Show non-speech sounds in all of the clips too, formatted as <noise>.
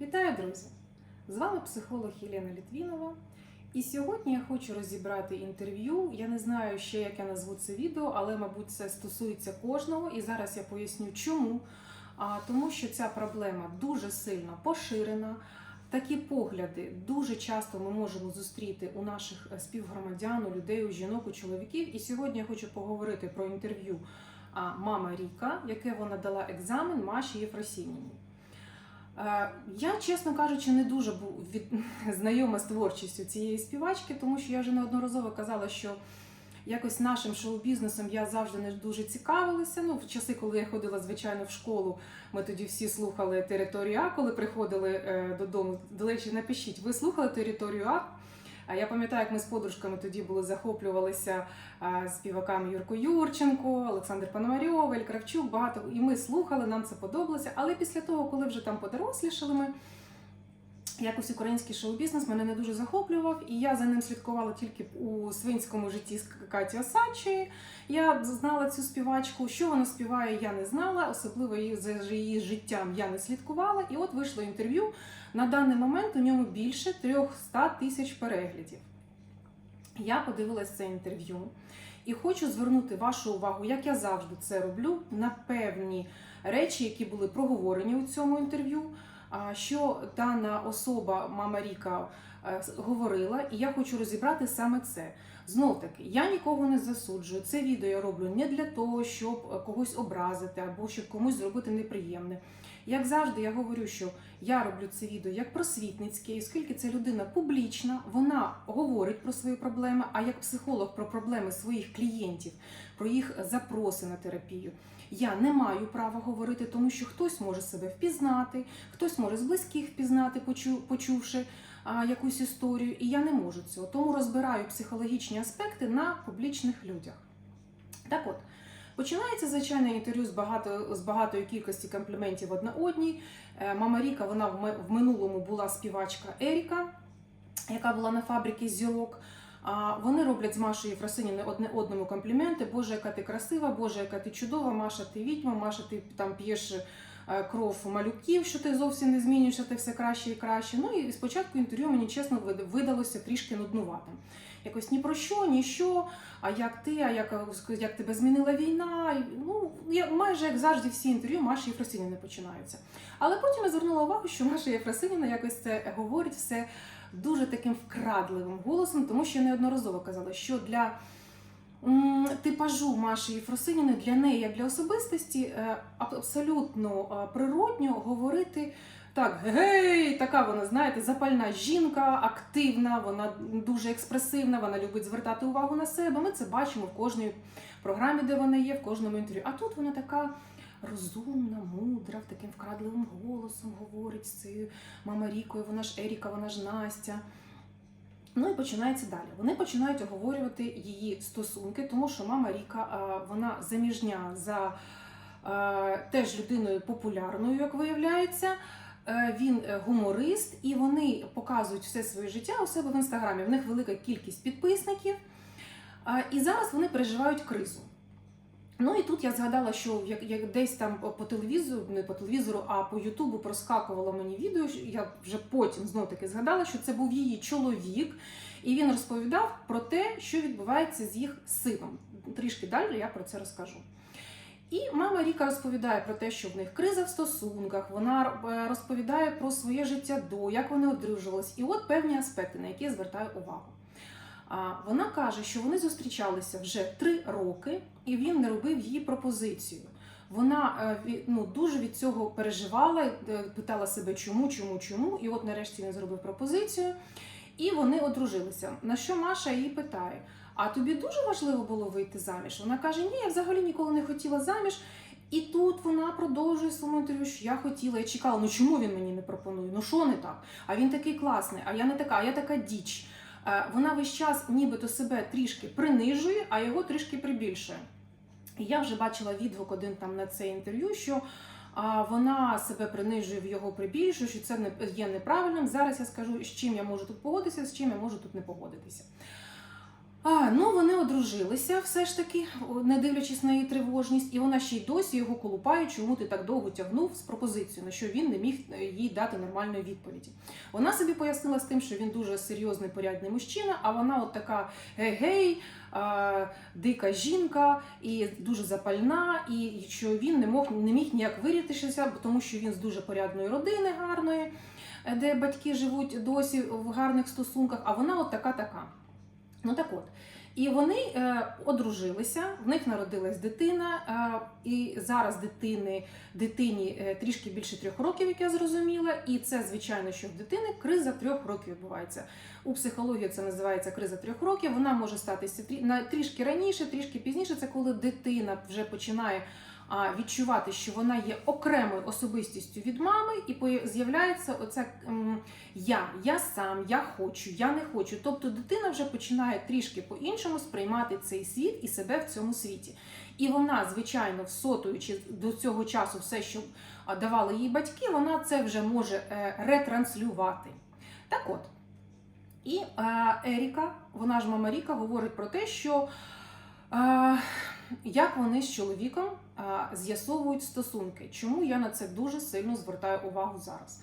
Вітаю, друзі! З вами психолог Єлена Літвінова. І сьогодні я хочу розібрати інтерв'ю. Я не знаю ще, як я назву це відео, але, мабуть, це стосується кожного. І зараз я поясню, чому. А, тому що ця проблема дуже сильно поширена. Такі погляди дуже часто ми можемо зустріти у наших е, співгромадян, у людей, у жінок, у чоловіків. І сьогодні я хочу поговорити про інтерв'ю мама Ріка, яке вона дала екзамен Маші Єфросініній. Е, Я, чесно кажучи, не дуже від... <laughs> знайома з творчістю цієї співачки, тому що я вже неодноразово казала, що якось нашим шоу-бізнесом я завжди не дуже цікавилася. Ну, в часи, коли я ходила, звичайно, в школу, ми тоді всі слухали територію А, коли приходили е, додому. До речі, напишіть, ви слухали територію А? А Я пам'ятаю, як ми з подружками тоді були захоплювалися співаками Юрко Юрченко, Олександр Пономарьов, Ель Кравчук, багато. І ми слухали, нам це подобалося. Але після того, коли вже там подорослішали ми, якось український шоу-бізнес мене не дуже захоплював, і я за ним слідкувала тільки у свинському житті з Каті Осадчої. Я знала цю співачку. Що вона співає, я не знала, особливо її за її життям я не слідкувала. І от вийшло інтерв'ю. На даний момент у ньому більше 300 тисяч переглядів. Я подивилась це інтерв'ю і хочу звернути вашу увагу, як я завжди це роблю, на певні речі, які були проговорені у цьому інтерв'ю. Що дана особа, мама Ріка, е, говорила, і я хочу розібрати саме це. Знов таки, я нікого не засуджую. Це відео я роблю не для того, щоб е, когось образити або щоб комусь зробити неприємне. Як завжди, я говорю, що я роблю це відео як просвітницьке, і оскільки ця людина публічна, вона говорить про свої проблеми, а як психолог про проблеми своїх клієнтів, про їх запроси на терапію. Я не маю права говорити, тому що хтось може себе впізнати, хтось може з близьких впізнати, почувши а, якусь історію, і я не можу цього. Тому розбираю психологічні аспекти на публічних людях. Так от. Починається звичайно інтерв'ю з багато з багатої кількості компліментів одна одній. Е, Мама Ріка, вона в минулому була співачка Еріка, яка була на фабриці зірок. А вони роблять з Машою Єфросиніною одне одному компліменти. Боже, яка ти красива, Боже, яка ти чудова, Маша, ти відьма, Маша, ти там п'єш е, кров малюків, що ти зовсім не змінюєшся, ти все краще і краще. Ну і спочатку інтерв'ю мені чесно видалося трішки нуднуватим. Якось ні про що, ні що, а як ти, а як, як тебе змінила війна. Ну, я, майже як завжди всі інтерв'ю Маші Єфросиніни починаються. Але потім я звернула увагу, що Маша Єфросиніна якось це говорить все дуже таким вкрадливим голосом, тому що я неодноразово казала, що для типажу Маші Єфросиніни для неї, як для особистості, е, абсолютно е, природньо говорити. Так, гей, така вона, знаєте, запальна жінка, активна, вона дуже експресивна, вона любить звертати увагу на себе. Ми це бачимо в кожній програмі, де вона є, в кожному інтерв'ю. А тут вона така розумна, мудра, таким вкрадливим голосом говорить з цією мама Рікою, вона ж Еріка, вона ж Настя. Ну і починається далі. Вони починають оговорювати її стосунки, тому що мама Ріка вона заміжня за теж людиною популярною, як виявляється. Е, Він е, гуморист, і вони показують все своє життя у себе в інстаграмі. В них велика кількість підписників. І зараз вони переживають кризу. Ну і тут я згадала, що як, як десь там по телевізору, не по телевізору, а по Ютубу проскакувало мені відео. Я вже потім знов таки згадала, що це був її чоловік, і він розповідав про те, що відбувається з їх сином. Трішки далі я про це розкажу. І мама Ріка розповідає про те, що в них криза в стосунках, вона е, розповідає про своє життя до, як вони одружувались, і от певні аспекти, на які я звертаю увагу. Вона каже, що вони зустрічалися вже три роки, і він не робив їй пропозицію. Вона е, ну, дуже від цього переживала, е, питала себе, чому, чому, чому. І от нарешті він зробив пропозицію, і вони одружилися. На що Маша її питає: А тобі дуже важливо було вийти заміж? Вона каже: Ні, я взагалі ніколи не хотіла заміж. І тут вона продовжує своєму інтерв'ю, що я хотіла, я чекала, ну чому він мені не пропонує? Ну що не так? А він такий класний, а я не така, а я така діч. Е, Вона весь час нібито себе трішки принижує, а його трішки прибільшує. І я вже бачила відгук один там на це інтерв'ю, що а, вона себе принижує в його прибільшує, що це є неправильним. Зараз я скажу, з чим я можу тут погодитися, з чим я можу тут не погодитися. А, ну вони одружилися все ж таки, не дивлячись на її тривожність, і вона ще й досі його колупає, чому ти так довго тягнув з пропозицією, на що він не міг е, їй дати нормальної відповіді. Вона собі пояснила з тим, що він дуже серйозний порядний мужчина, а вона от така гей-гей, а, дика жінка і дуже запальна, і що він не мог не міг ніяк вирятися, тому що він з дуже порядної родини гарної, е, де батьки живуть досі в гарних стосунках, а вона от така така. Ну так от. І вони е, одружилися, в них народилась дитина, е, і зараз дитини, дитині е, трішки більше трьох років, як я зрозуміла. І це, звичайно, що в дитини криза трьох років відбувається. У психології це називається криза трьох років. Вона може статися трі- трішки раніше, трішки пізніше. Це коли дитина вже починає відчувати, що вона є окремою особистістю від мами, і з'являється оце я, я сам, я хочу, я не хочу. Тобто дитина вже починає трішки по-іншому сприймати цей світ і себе в цьому світі. І вона, звичайно, всотуючи до цього часу все, що давали їй батьки, вона це вже може е, ретранслювати. Так от. І Еріка, вона ж мама Ріка, говорить про те, що е, як вони з чоловіком з'ясовують стосунки. Чому я на це дуже сильно звертаю увагу зараз?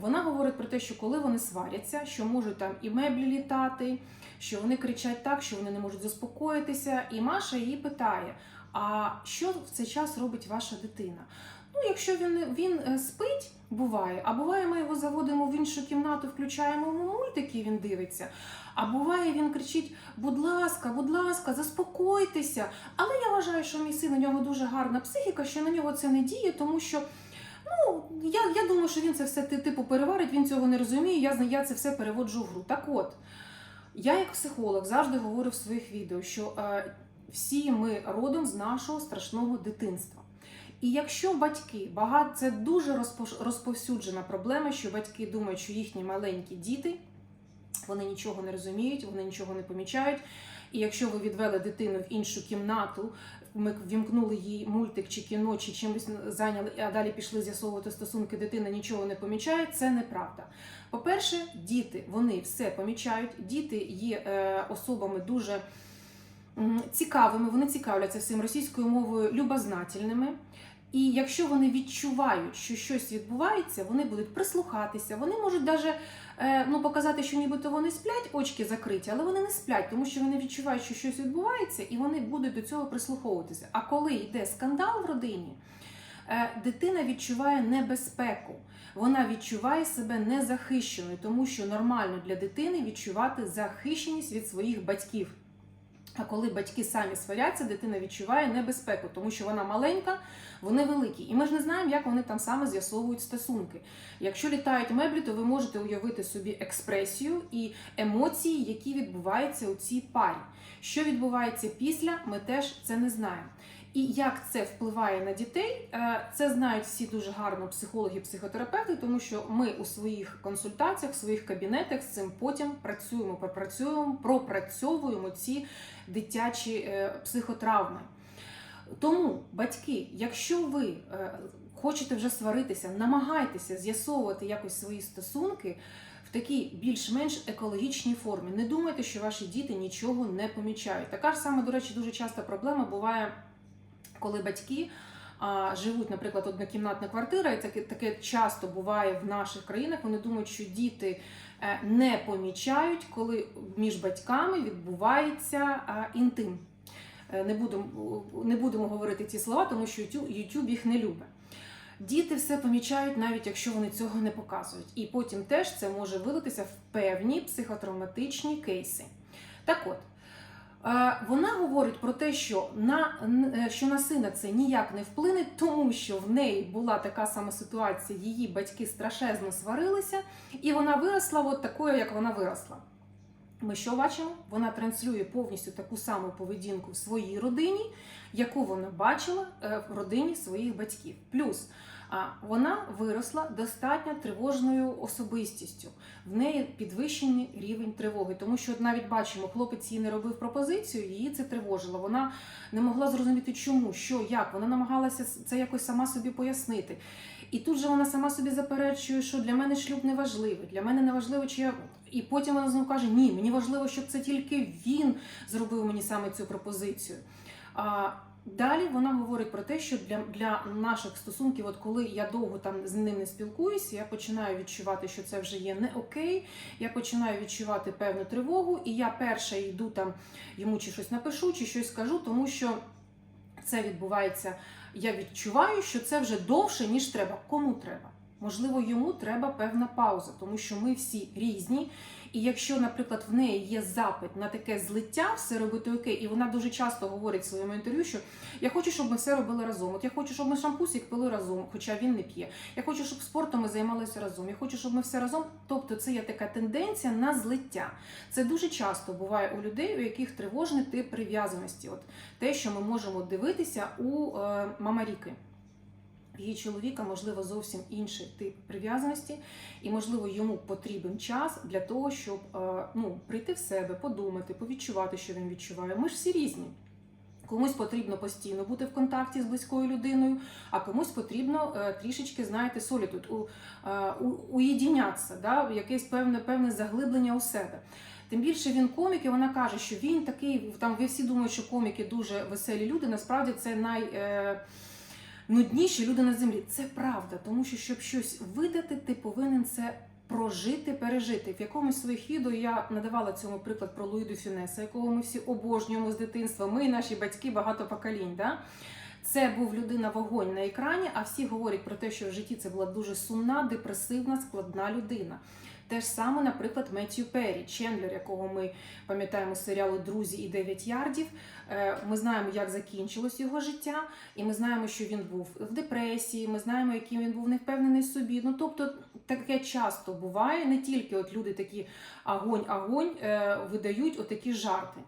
Вона говорить про те, що коли вони сваряться, що можуть там і меблі літати, що вони кричать так, що вони не можуть заспокоїтися. І Маша її питає: а що в цей час робить ваша дитина? Ну, якщо він, він е, спить, буває, а буває, ми його заводимо в іншу кімнату, включаємо мультики, він дивиться. А буває, він кричить: будь ласка, будь ласка, заспокойтеся. Але я вважаю, що мій син у нього дуже гарна психіка, що на нього це не діє, тому що. Ну, я, я думаю, що він це все типу переварить, він цього не розуміє. Я, я це все переводжу в гру. Так от, я як психолог завжди говорю в своїх відео, що е, всі ми родом з нашого страшного дитинства. І якщо батьки багато це дуже розповсюджена проблема, що батьки думають, що їхні маленькі діти вони нічого не розуміють, вони нічого не помічають. І якщо ви відвели дитину в іншу кімнату, ми вімкнули їй мультик чи кіно, чи чимось зайняли, а далі пішли з'ясовувати стосунки, дитина нічого не помічає, це неправда. По-перше, діти вони все помічають. Діти є е, особами дуже цікавими, вони цікавляться всім російською мовою любознательними. І якщо вони відчувають, що щось відбувається, вони будуть прислухатися, вони можуть навіть е, ну, показати, що нібито вони сплять, очки закриті, але вони не сплять, тому що вони відчувають, що щось відбувається, і вони будуть до цього прислуховуватися. А коли йде скандал в родині, е, дитина відчуває небезпеку. Вона відчуває себе незахищеною, тому що нормально для дитини відчувати захищеність від своїх батьків. А коли батьки самі сваряться, дитина відчуває небезпеку, тому що вона маленька, вони великі. І ми ж не знаємо, як вони там саме з'ясовують стосунки. Якщо літають меблі, то ви можете уявити собі експресію і емоції, які відбуваються у цій парі. Що відбувається після, ми теж це не знаємо. І як це впливає на дітей, е, це знають всі дуже гарно психологи, психотерапевти, тому що ми у своїх консультаціях, в своїх кабінетах з цим потім працюємо, пропрацюємо, пропрацьовуємо ці дитячі е, психотравми. Тому, батьки, якщо ви е, хочете вже сваритися, намагайтеся з'ясовувати якось свої стосунки в такій більш-менш екологічній формі. Не думайте, що ваші діти нічого не помічають. Така ж сама, до речі, дуже часто проблема буває, коли батьки. Живуть, наприклад, однокімнатна квартира, і таке, таке часто буває в наших країнах. Вони думають, що діти е, не помічають, коли між батьками відбувається інтим. Е, Не будемо, не будемо говорити ці слова, тому що YouTube, їх не любить. Діти все помічають, навіть якщо вони цього не показують. І потім теж це може вилитися в певні психотравматичні кейси. Так от, вона говорить про те, що на, е, що на сина це ніяк не вплине, тому що в неї була така сама ситуація, її батьки страшезно сварилися, і вона виросла от такою, як вона виросла. Ми що бачимо? Вона транслює повністю таку саму поведінку в своїй родині, яку вона бачила е, в родині своїх батьків. Плюс вона виросла достатньо тривожною особистістю. В неї підвищений рівень тривоги, тому що навіть бачимо, хлопець їй не робив пропозицію, її це тривожило. Вона не могла зрозуміти, чому, що, як. Вона намагалася це якось сама собі пояснити. І тут же вона сама собі заперечує, що для мене шлюб не важливий, для мене не важливо, чи я. І потім вона знову каже: Ні, мені важливо, щоб це тільки він зробив мені саме цю пропозицію. А, Далі вона говорить про те, що для, для наших стосунків, от коли я довго там з ним не спілкуюся, я починаю відчувати, що це вже є не окей. Я починаю відчувати певну тривогу, і я перша йду там йому чи щось напишу, чи щось скажу, тому що це відбувається. Я відчуваю, що це вже довше, ніж треба. Кому треба? Можливо, йому треба певна пауза, тому що ми всі різні. І якщо, наприклад, в неї є запит на таке злиття, все робити окей, і вона дуже часто говорить в своєму інтерв'ю, що я хочу, щоб ми все робили разом. От я хочу, щоб ми шампусик пили разом, хоча він не п'є. Я хочу, щоб спортом ми займалися разом. Я хочу, щоб ми все разом. Тобто, це є така тенденція на злиття. Це дуже часто буває у людей, у яких тривожний тип прив'язаності. От те, що ми можемо дивитися у е, Мамаріки. Її чоловіка, можливо, зовсім інший тип прив'язаності, і, можливо, йому потрібен час для того, щоб е, ну, прийти в себе, подумати, повідчувати, що він відчуває. Ми ж всі різні. Комусь потрібно постійно бути в контакті з близькою людиною, а комусь потрібно е, трішечки, знаєте, солітут, у, е, у, уєдінятися, да, якесь певне, певне заглиблення у себе. Тим більше він комік, і вона каже, що він такий, там ви всі думають, що коміки дуже веселі люди. Насправді це най. Е, нудніші люди на землі. Це правда, тому що щоб щось видати, ти повинен це прожити, пережити. В якомусь своїх відео я надавала цьому приклад про Луїду Фінеса, якого ми всі обожнюємо з дитинства. Ми і наші батьки багато поколінь. Да? Це був людина вогонь на екрані, а всі говорять про те, що в житті це була дуже сумна, депресивна, складна людина. Те ж саме, наприклад, Меттью Перрі, Чендлер, якого ми пам'ятаємо з серіалу Друзі і 9 ярдів. Е, Ми знаємо, як закінчилось його життя, і ми знаємо, що він був в депресії. Ми знаємо, яким він був невпевнений в собі. Ну тобто, таке часто буває. Не тільки от люди такі агонь-агонь е, видають отакі жарти.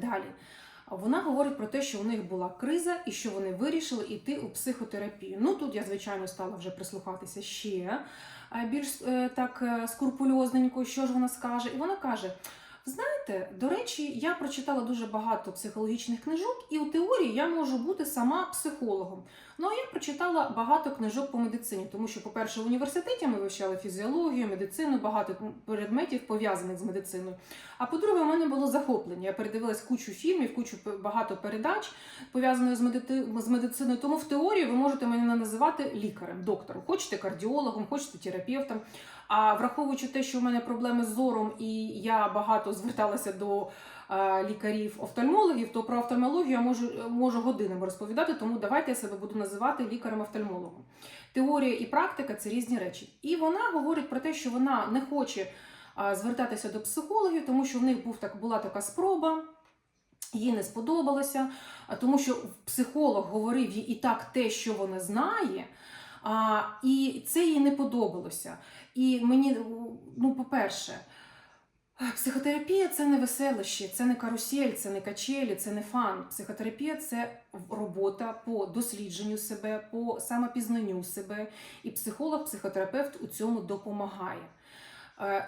Далі. Вона говорить про те, що у них була криза і що вони вирішили йти у психотерапію. Ну тут я, звичайно, стала вже прислухатися ще більш е, так е, скрупульозненько, що ж вона скаже. І вона каже: знаєте, до речі, я прочитала дуже багато психологічних книжок, і у теорії я можу бути сама психологом. Ну а я прочитала багато книжок по медицині, тому що, по-перше, в університеті ми вивчали фізіологію, медицину, багато предметів пов'язаних з медициною. А по-друге, у мене було захоплення. Я передивилась кучу фільмів, кучу багато передач пов'язаних з, медити... з медициною. Тому в теорії ви можете мене називати лікарем, доктором. Хочете кардіологом, хочете терапевтом. А враховуючи те, що в мене проблеми з зором, і я багато зверталася до лікарів-офтальмологів, то про офтальмологію я можу можу годинами розповідати, тому давайте я себе буду називати лікарем-офтальмологом. Теорія і практика це різні речі. І вона говорить про те, що вона не хоче звертатися до психологів, тому що в них був так була така спроба. Їй не сподобалося, тому що психолог говорив їй і так те, що вона знає, а, і це їй не подобалося. І мені, ну, по-перше, психотерапія це не веселище, це не карусель, це не качелі, це не фан. Психотерапія це робота по дослідженню себе, по самопізнанню себе. І психолог, психотерапевт у цьому допомагає.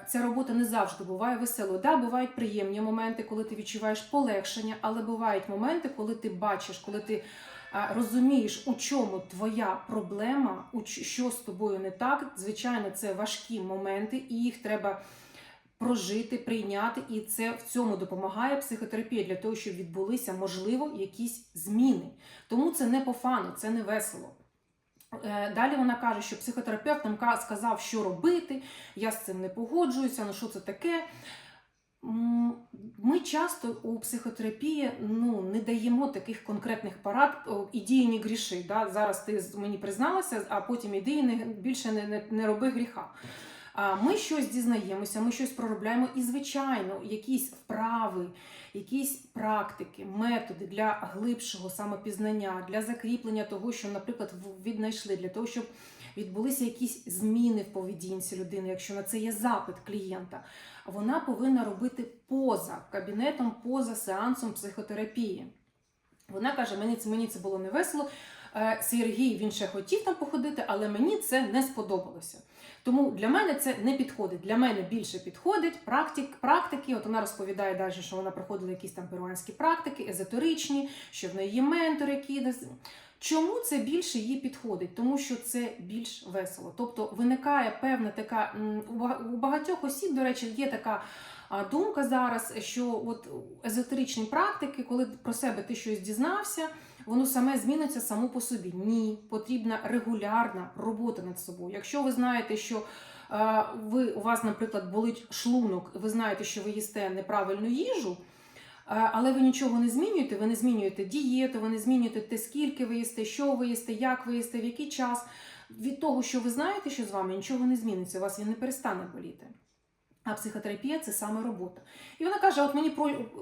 Ця робота не завжди буває веселою. Да, бувають приємні моменти, коли ти відчуваєш полегшення, але бувають моменти, коли ти бачиш, коли ти розумієш, у чому твоя проблема, що з тобою не так. Звичайно, це важкі моменти, і їх треба прожити, прийняти. І це в цьому допомагає психотерапія для того, щоб відбулися, можливо, якісь зміни. Тому це не по фану, це не весело. Е, далі вона каже, що психотерапевт нам сказав, що робити, я з цим не погоджуюся, ну що це таке. Ми часто у психотерапії ну, не даємо таких конкретних порад ідії не гріши. Да? Зараз ти мені призналася, а потім ідеї не, більше не, не, не роби гріха. Ми щось дізнаємося, ми щось проробляємо, і, звичайно, якісь вправи, якісь практики, методи для глибшого самопізнання, для закріплення того, що, наприклад, віднайшли, для того, щоб відбулися якісь зміни в поведінці людини, якщо на це є запит клієнта, вона повинна робити поза кабінетом, поза сеансом психотерапії. Вона каже: мені це мені це було не весело. Е, Сергій він ще хотів там походити, але мені це не сподобалося. Тому для мене це не підходить. Для мене більше підходить практик, практики. От вона розповідає далі, що вона проходила якісь там перуанські практики, езотеричні, що в неї є ментор, який Чому це більше їй підходить? Тому що це більш весело. Тобто виникає певна така у багатьох осіб, до речі, є така а, думка зараз, що от езотеричні практики, коли про себе ти щось дізнався, воно саме зміниться само по собі. Ні, потрібна регулярна робота над собою. Якщо ви знаєте, що ви у вас, наприклад, болить шлунок, ви знаєте, що ви їсте неправильну їжу. Е, Але ви нічого не змінюєте, ви не змінюєте дієту, ви не змінюєте те, скільки ви їсте, що ви їсте, як ви їсте, в який час. Від того, що ви знаєте, що з вами нічого не зміниться, у вас він не перестане боліти. А психотерапія це саме робота. І вона каже: от мені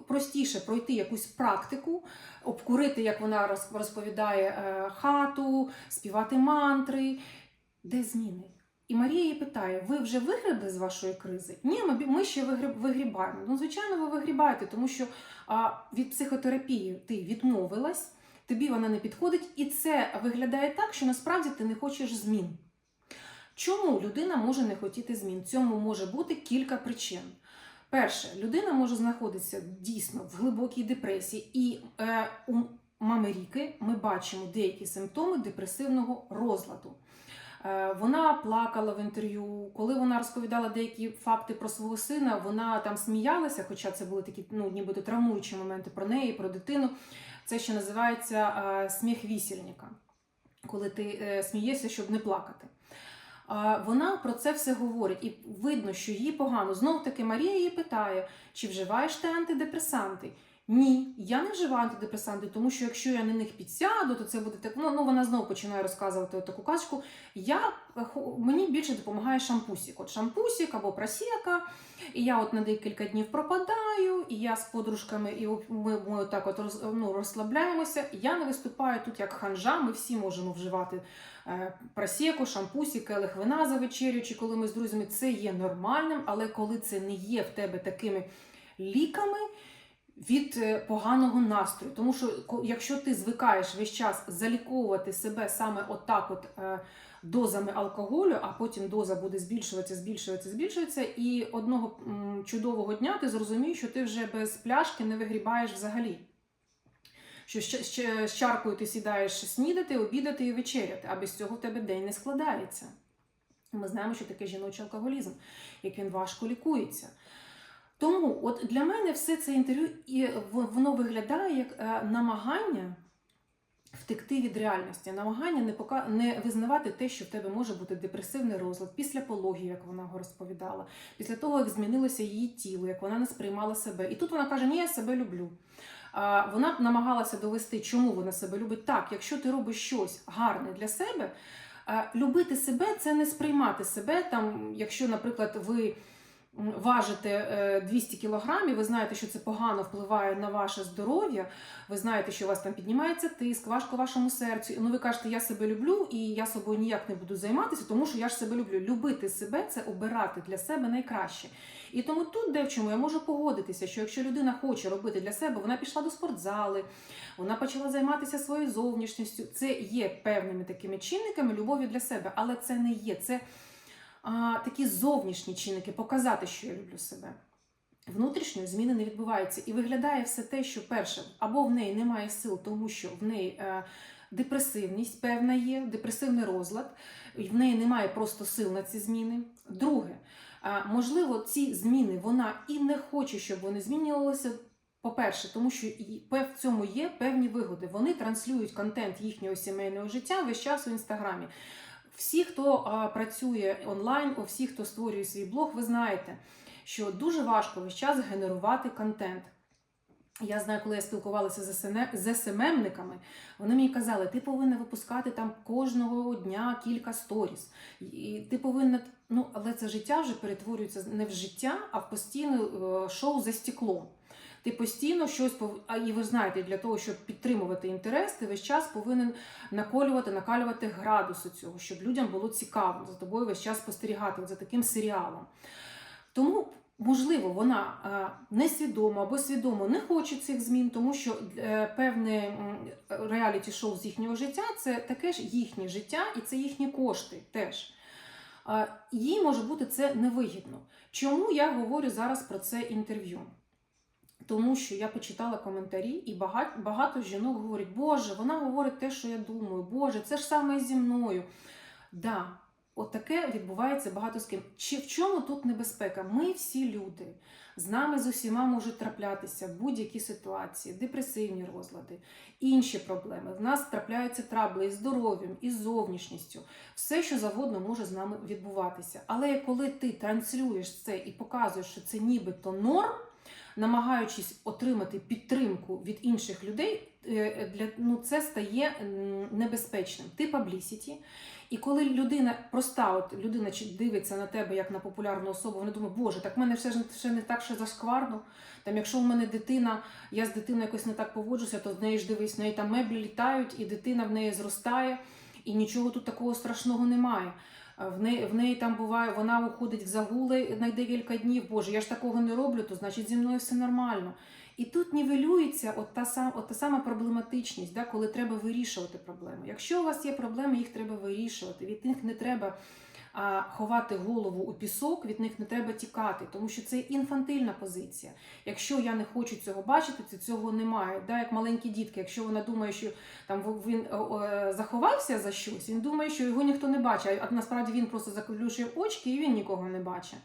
простіше пройти якусь практику, обкурити, як вона роз- розповідає, е, хату, співати мантри. Де зміни? І Марія її питає: ви вже вигребли з вашої кризи? Ні, ми, ми ще вигріб- вигрібаємо. Ну, звичайно, ви вигрібаєте, тому що а, від психотерапії ти відмовилась, тобі вона не підходить, і це виглядає так, що насправді ти не хочеш змін. Чому людина може не хотіти змін? Цьому може бути кілька причин. Перше, людина може знаходитися дійсно в глибокій депресії, і е, у мами Ріки ми бачимо деякі симптоми депресивного розладу. Е, Вона плакала в інтерв'ю. Коли вона розповідала деякі факти про свого сина, вона там сміялася, хоча це були такі ну, нібито травмуючі моменти про неї, про дитину. Це ще називається е, сміх вісільника, коли ти е, смієшся, щоб не плакати. Вона про це все говорить, і видно, що їй погано. Знов таки Марія її питає, чи вживаєш ти антидепресанти? Ні, я не вживаю антидепресанти, тому що якщо я на них підсяду, то це буде так. Ну, ну вона знову починає розказувати таку казку. Я е, мені більше допомагає шампусік. От шампусік або просека. І я от на декілька днів пропадаю, і я з подружками, і ми, ми так от роз, ну, розслабляємося. Я не виступаю тут як ханжа. Ми всі можемо вживати е, просеку, шампусі, келих вина за вечерю, чи коли ми з друзями, це є нормальним, але коли це не є в тебе такими ліками від е, поганого настрою. Тому що якщо ти звикаєш весь час заліковувати себе саме отак, от е, дозами алкоголю, а потім доза буде збільшуватися, збільшуватися, збільшуватися, і одного чудового дня ти зрозумієш, що ти вже без пляшки не вигрібаєш взагалі. Що з чаркою ти сідаєш снідати, обідати і вечеряти, а без цього в тебе день не складається. Ми знаємо, що таке жіночий алкоголізм, як він важко лікується. Тому от для мене все це інтерв'ю і воно виглядає як е, намагання втекти від реальності, намагання не пока не визнавати те, що в тебе може бути депресивний розлад після пологів, як вона його розповідала, після того, як змінилося її тіло, як вона не сприймала себе. І тут вона каже: Ні, я себе люблю. Вона намагалася довести, чому вона себе любить. Так, якщо ти робиш щось гарне для себе, любити себе це не сприймати себе. Там, якщо, наприклад, ви важите е, 200 кілограмів, ви знаєте, що це погано впливає на ваше здоров'я. Ви знаєте, що у вас там піднімається тиск, важко вашому серцю. Ну ви кажете, я себе люблю і я собою ніяк не буду займатися, тому що я ж себе люблю. Любити себе це обирати для себе найкраще. І тому тут, де в чому я можу погодитися, що якщо людина хоче робити для себе, вона пішла до спортзали, вона почала займатися своєю зовнішністю. Це є певними такими чинниками любові для себе, але це не є. Це а, такі зовнішні чинники, показати, що я люблю себе. Внутрішньої зміни не відбувається. І виглядає все те, що перше, або в неї немає сил, тому що в неї е, депресивність певна є, депресивний розлад, в неї немає просто сил на ці зміни. Друге, е, можливо, ці зміни вона і не хоче, щоб вони змінювалися. По-перше, тому що в цьому є певні вигоди. Вони транслюють контент їхнього сімейного життя весь час у інстаграмі. Всі, хто а, працює онлайн, о, всі, хто створює свій блог, ви знаєте, що дуже важко весь час генерувати контент. Я знаю, коли я спілкувалася з СММниками, вони мені казали, ти повинна випускати там кожного дня кілька сторіс. І ти повинна, ну, але це життя вже перетворюється не в життя, а в постійне е, шоу за стеклом. Ти постійно щось і ви знаєте, для того, щоб підтримувати інтерес, ти весь час повинен наколювати, накалювати градусу цього, щоб людям було цікаво за тобою весь час спостерігати за таким серіалом. Тому, можливо, вона е, несвідомо або свідомо не хоче цих змін, тому що е, певне реаліті-шоу з їхнього життя це таке ж їхнє життя і це їхні кошти теж. Їй може бути це невигідно. Чому я говорю зараз про це інтерв'ю? Тому що я почитала коментарі, і багато, багато жінок говорять, Боже, вона говорить те, що я думаю, Боже, це ж саме зі мною. Да, от відбувається багато з ким. Чи в чому тут небезпека? Ми всі люди. З нами з усіма можуть траплятися будь-які ситуації, депресивні розлади, інші проблеми. В нас трапляються трабли із здоров'ям, із зовнішністю. Все, що завгодно може з нами відбуватися. Але коли ти транслюєш це і показуєш, що це нібито норм, намагаючись отримати підтримку від інших людей, е, для, ну, це стає небезпечним. Ти паблісіті. І коли людина проста, от людина дивиться на тебе як на популярну особу, вона думає, боже, так в мене все ж ще не так ще зашкварно. Там, якщо в мене дитина, я з дитиною якось не так поводжуся, то з неї ж дивись, в неї там меблі літають, і дитина в неї зростає, і нічого тут такого страшного немає. А В неї, в неї там буває, вона уходить в загули на декілька днів. Боже, я ж такого не роблю, то значить зі мною все нормально. І тут нівелюється от та, сам, от та сама проблематичність, да, коли треба вирішувати проблеми. Якщо у вас є проблеми, їх треба вирішувати. Від них не треба а, ховати голову у пісок, від них не треба тікати, тому що це інфантильна позиція. Якщо я не хочу цього бачити, то цього немає. Да, як маленькі дітки, якщо вона думає, що там він заховався за щось, він думає, що його ніхто не бачить, а насправді він просто заклюшив очки і він нікого не бачить.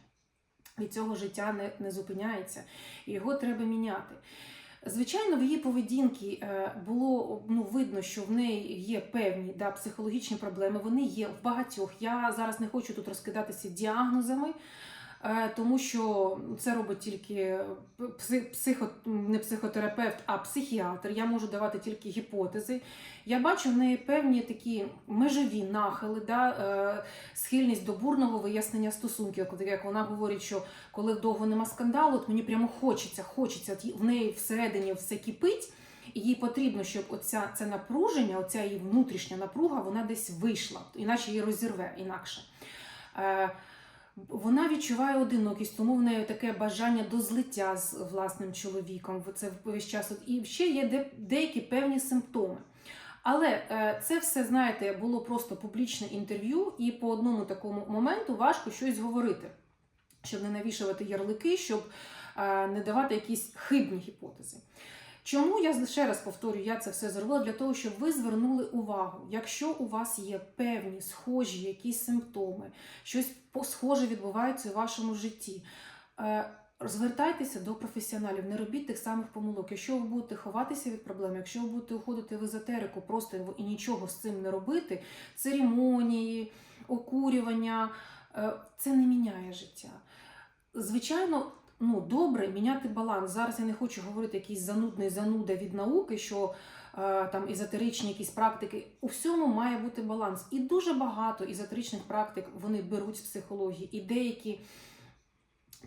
Від цього життя не, не зупиняється, і його треба міняти. Звичайно, в її поведінці е, було ну, видно, що в неї є певні да, психологічні проблеми. Вони є в багатьох. Я зараз не хочу тут розкидатися діагнозами, тому що це робить тільки пси- психо, не психотерапевт, а психіатр. Я можу давати тільки гіпотези. Я бачу в неї певні такі межові нахили, да, е, схильність до бурного вияснення стосунків. Як вона говорить, що коли довго нема скандалу, от мені прямо хочеться, хочеться, в неї всередині все кипить. І їй потрібно, щоб оця це напруження, оця її внутрішня напруга, вона десь вийшла, іначе її розірве інакше. Е, вона відчуває одинокість, тому в неї таке бажання до злиття з власним чоловіком. Це весь час. І ще є деякі певні симптоми. Але е, це все, знаєте, було просто публічне інтерв'ю, і по одному такому моменту важко щось говорити, щоб не навішувати ярлики, щоб е, не давати якісь хибні гіпотези. Чому я ще раз повторюю, я це все зробила для того, щоб ви звернули увагу, якщо у вас є певні схожі якісь симптоми, щось схоже відбувається у вашому житті. е, Звертайтеся до професіоналів, не робіть тих самих помилок. Якщо ви будете ховатися від проблем, якщо ви будете уходити в езотерику просто і нічого з цим не робити, церемонії, окурювання, е, це не міняє життя. Звичайно, ну добре міняти баланс. Зараз я не хочу говорити якийсь занудний зануда від науки, що е, там езотеричні якісь практики. У всьому має бути баланс. І дуже багато езотеричних практик вони беруть з психології, і деякі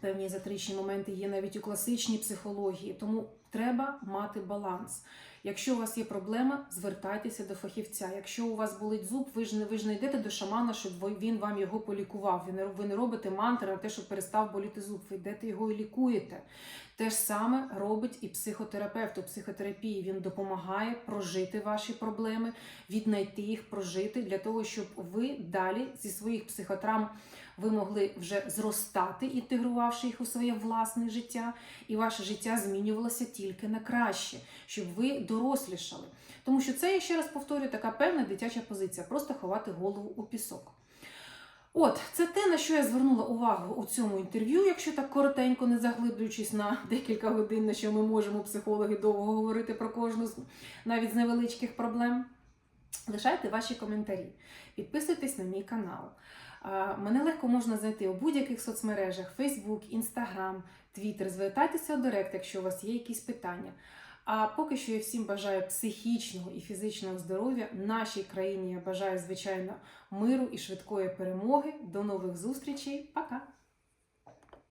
певні езотеричні моменти є навіть у класичній психології. Тому треба мати баланс. Якщо у вас є проблема, звертайтеся до фахівця. Якщо у вас болить зуб, ви ж не ви ж не йдете до шамана, щоб він вам його полікував. Ви не, ви не робите мантри на те, щоб перестав боліти зуб. Ви йдете його і лікуєте. Те ж саме робить і психотерапевт у психотерапії. Він допомагає прожити ваші проблеми, віднайти їх, прожити для того, щоб ви далі зі своїх психотравм ви могли вже зростати, інтегрувавши їх у своє власне життя, і ваше життя змінювалося тільки на краще, щоб ви дорослішали. Тому що це, я ще раз повторюю, така певна дитяча позиція просто ховати голову у пісок. От, це те, на що я звернула увагу у цьому інтерв'ю, якщо так коротенько, не заглиблюючись на декілька годин, на що ми можемо, психологи, довго говорити про кожну з навіть з невеличких проблем. Лишайте ваші коментарі, підписуйтесь на мій канал. Мене легко можна знайти у будь-яких соцмережах: Facebook, Instagram, Twitter. Звертайтеся у Директ, якщо у вас є якісь питання. А поки що я всім бажаю психічного і фізичного здоров'я. Нашій країні я бажаю, звичайно, миру і швидкої перемоги. До нових зустрічей. Пока!